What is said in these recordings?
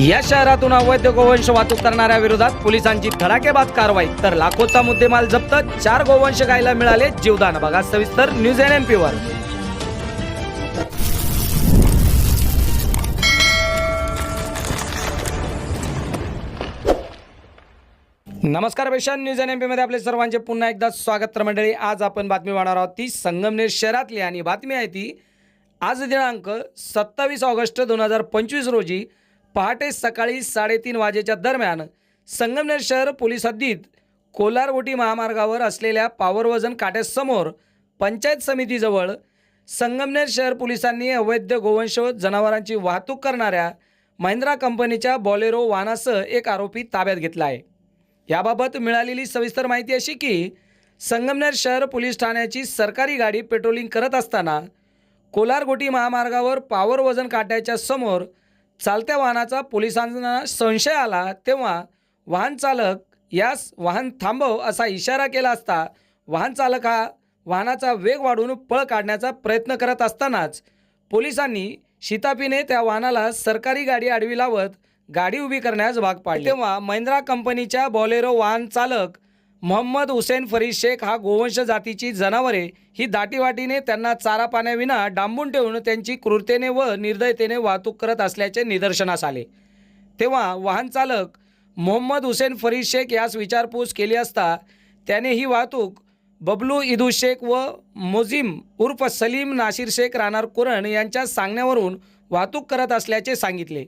या शहरातून अवैध गोवंश वाहतूक करणाऱ्या विरोधात पोलिसांची धडाकेबाद कारवाई. तर लाखोचा मुद्देमाल जप्त चार गोवंश गायला मिळाले जीवदान. बघा सविस्तर न्यूज एन एम पी वर. नमस्कार पेशन न्यूज एन एममध्ये आपले सर्वांचे पुन्हा एकदा स्वागत तर मंडळी आज आपण बातमी पाहणार आहोत ती संगमनेर शहरातली. आणि बातमी आहे ती आज दिनांक सत्तावीस ऑगस्ट दोन हजार पंचवीस रोजी पहाटे सकाळी साडेतीन वाजेच्या दरम्यान संगमनेर शहर पोलीस हद्दीत कोलारवोटी महामार्गावर असलेल्या पावर वजन काट्यासमोर पंचायत समितीजवळ संगमनेर शहर पोलिसांनी अवैध गोवंश जनावरांची वाहतूक करणाऱ्या महिंद्रा कंपनीच्या बॉलेरो वाहनासह एक आरोपी ताब्यात घेतला आहे. याबाबत मिळालेली सविस्तर माहिती अशी की संगमनेर शहर पोलीस ठाण्याची सरकारी गाडी पेट्रोलिंग करत असताना कोलारगोटी महामार्गावर पावर वजन काट्याच्या समोर चालत्या वाहनाचा पोलिसांना संशय आला तेव्हा वाहन चालक यास वाहन थांबव असा इशारा केला असता वाहन चालक हा वाहनाचा वेग वाढवून पळ काढण्याचा प्रयत्न करत असतानाच पोलिसांनी शितापीने त्या वाहनाला सरकारी गाडी आडवी लावत गाडी उभी करण्यास भाग पाडले. तेव्हा महिंद्रा कंपनीच्या बॉलेरो वाहन चालक मोहम्मद हुसेन फरीद शेख हा गोवंश जातीची जनावरे ही दाटीवाटीने त्यांना चारा पाण्याविना डांबून ठेवून त्यांची क्रूरतेने व निर्दयतेने वाहतूक करत असल्याचे निदर्शनास आले. तेव्हा वाहन चालक मोहम्मद हुसेन फरीद शेख यास विचारपूस केली असता त्याने ही वाहतूक बबलू इदू शेख व मोझिम उर्फ सलीम नाशिर शेख राहणार कुरण यांच्या सांगण्यावरून वाहतूक करत असल्याचे सांगितले.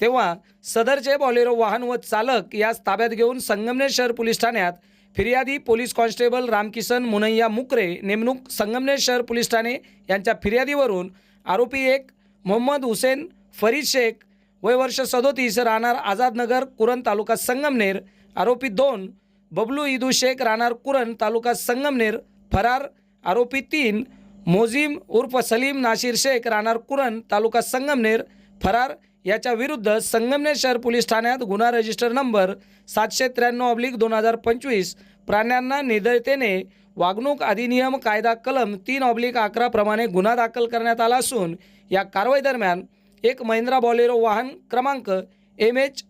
तेव्हा सदरचे बॉलेरो वाहन व चालक यास ताब्यात घेऊन संगमनेर शहर पोलीस ठाण्यात फिर्यादी पोलीस कॉन्स्टेबल रामकिसन मुनय्या मुकरे नेमणूक संगमनेर शहर पोलीस ठाणे यांच्या फिर्यादीवरून आरोपी एक मोहम्मद हुसेन फरीद शेख वय वर्ष सदोतीस राहणार आझादनगर कुरण तालुका संगमनेर आरोपी दोन बबलू इदू शेख राहणार कुरण तालुका संगमनेर फरार आरोपी तीन मोझिम उर्फ सलीम नाशिर शेख राहणार कुरण तालुका संगमनेर फरार याच्या विरुद्ध संगमनेर शहर पोलीस ठाण्यात गुन्हा रजिस्टर नंबर सातशे त्र्याण्णव ऑब्लिक दोन हजार पंचवीस प्राण्यांना निधळतेने वागणूक अधिनियम कायदा कलम तीन ऑब्लिक अकरा प्रमाणे गुन्हा दाखल करण्यात आला असून या कारवाई दरम्यान एक महिंद्रा बॉलेरो वाहन क्रमांक एम एच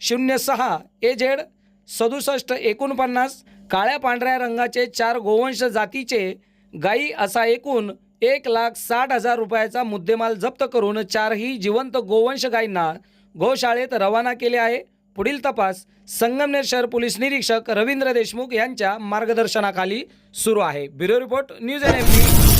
शून्य सहा ए झेड सदुसष्ट एकोणपन्नास काळ्या पांढऱ्या रंगाचे चार गोवंश जातीचे गायी असा एकूण एक लाख साठ हजार रुपयाचा मुद्देमाल जप्त करून चारही जिवंत गोवंश गायींना गोशाळेत रवाना केले आहे. पुढील तपास संगमनेर शहर पोलीस निरीक्षक रवींद्र देशमुख यांच्या मार्गदर्शनाखाली सुरू आहे. Bureau report news N M